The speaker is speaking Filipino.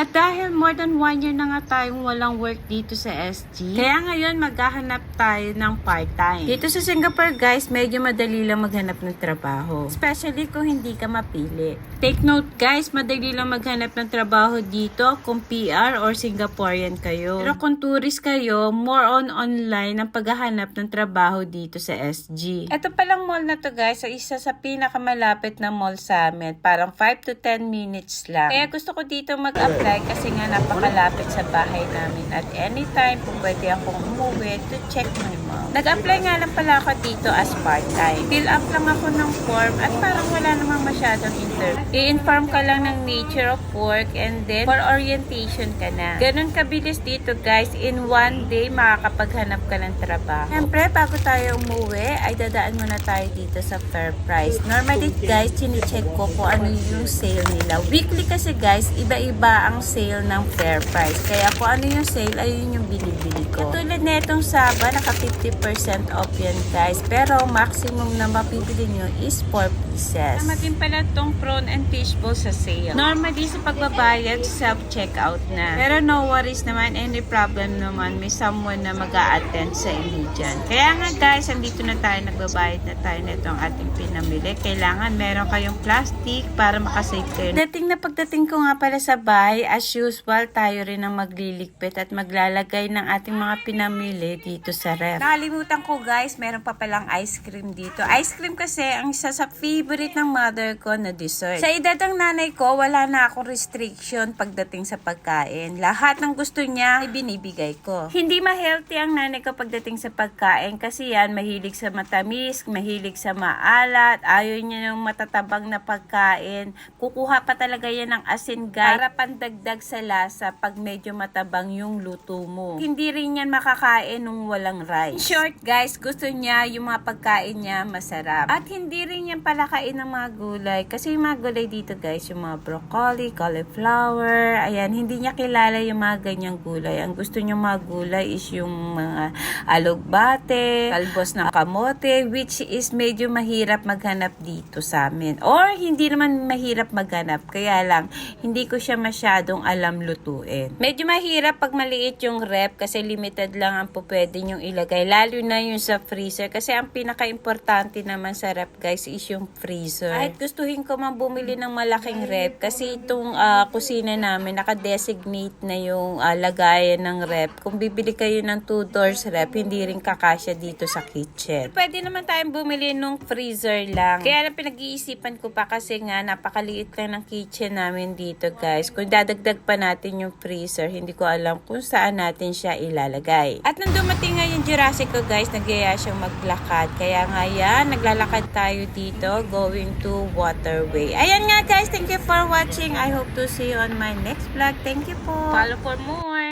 At dahil more than one year na nga tayong walang work dito sa SG, kaya ngayon maghahanap tayo ng part-time. Dito sa Singapore guys, medyo madali lang maghanap ng trabaho. Especially kung hindi ka mapili. Take note guys, madali lang maghanap ng trabaho dito kung PR or Singaporean kayo. Pero kung tourist kayo, more on online ang paghahanap ng trabaho dito sa SG. Ito palang mall na to guys, ay isa sa pinakamalapit na mall sa amin. Parang 5 to 10 minutes lang. Kaya gusto ko dito mag-apply kasi nga napakalapit sa bahay namin. At anytime, kung pwede akong umuwi to check my mom. Nag-apply nga lang pala ako dito as part-time. Fill up lang ako ng form at parang wala namang masyadong interview. I-inform ka lang ng nature of work and then for orientation ka na. Ganon kabilis dito guys. In one day, makakapaghanap ka ng trabaho. Siyempre, bago tayo umuwi, ay dadaan muna tayo dito sa Fair Price. Normally guys, chine-check ko kung ano yung sale nila. Weekly kasi guys, iba-iba ang sale ng Fair Price. Kaya kung ano yung sale, ayun yung binibili ko. Katulad na itong Saba, naka 50% off yan guys. Pero maximum na mapipili nyo is 4 pieces. Tama din pala itong prawn and fishbowl sa sale. Normally sa pagbabayad, self-checkout na. Pero no worries naman, any problem naman, may someone na mag attend sa inyo dyan. Kaya nga guys, andito na tayo, nagbabayad na tayo na itong ating pinamili. Kailangan meron kayong plastic para makasave kayo. Dating na pagdating ko nga pala sa bahay, as usual, tayo rin ang magliligpit at maglalagay ng ating mga pinamili dito sa ref. Nakalimutan ko guys, meron pa palang ice cream dito. Ice cream kasi ang isa sa favorite ng mother ko na dessert. Sa edad ng nanay ko, wala na akong restriction pagdating sa pagkain. Lahat ng gusto niya, ay binibigay ko. Hindi ma-healthy ang nanay ko pagdating sa pagkain kasi yan, mahilig sa matamis, mahilig sa maalat, ayaw niya ng matatabang na pagkain. Kukuha pa talaga yan ng asin guys para pandagdag sa lasa pag medyo matabang yung luto mo. Hindi rin yan makakain nung walang rice. In short guys, gusto niya yung mga pagkain niya masarap. At hindi rin yan palakain ng mga gulay kasi yung mga gulay dito guys, yung mga broccoli, cauliflower, ayan, hindi niya kilala yung mga ganyang gulay. Ang gusto niya mga gulay is yung mga alugbate, talbos ng kamote, which is medyo mahirap maghanap dito sa amin. Or hindi naman mahirap maghanap, kaya lang hindi ko siya masyadong alam lutuin. Medyo mahirap pag maliit yung rep kasi limited lang ang po pwede nyong ilagay, lalo na yung sa freezer kasi ang pinaka-importante naman sa rep guys is yung freezer. Kahit gustuhin ko man bumili ng malaking rep kasi itong ah, kusina namin naka-designate na yung ah, lagayan ng rep. Kung bibili kayo ng 2 doors rep, hindi rin kakasya dito sa kitchen. Pwede naman tayong bumili nung freezer lang. Kaya lang pinag-iisipan ko pa kasi nga napakaliit lang ng kitchen namin dito guys. Kung dadagdag pa natin yung freezer, hindi ko alam kung saan natin siya ilalagay. At nung dumating nga yung Jurassic ko guys, nagyaya siyang maglakad. Kaya nga yan, naglalakad tayo dito going to Waterway. Ayan nga guys, thank you for watching. I hope to see you on my next vlog. Thank you po. Follow for more.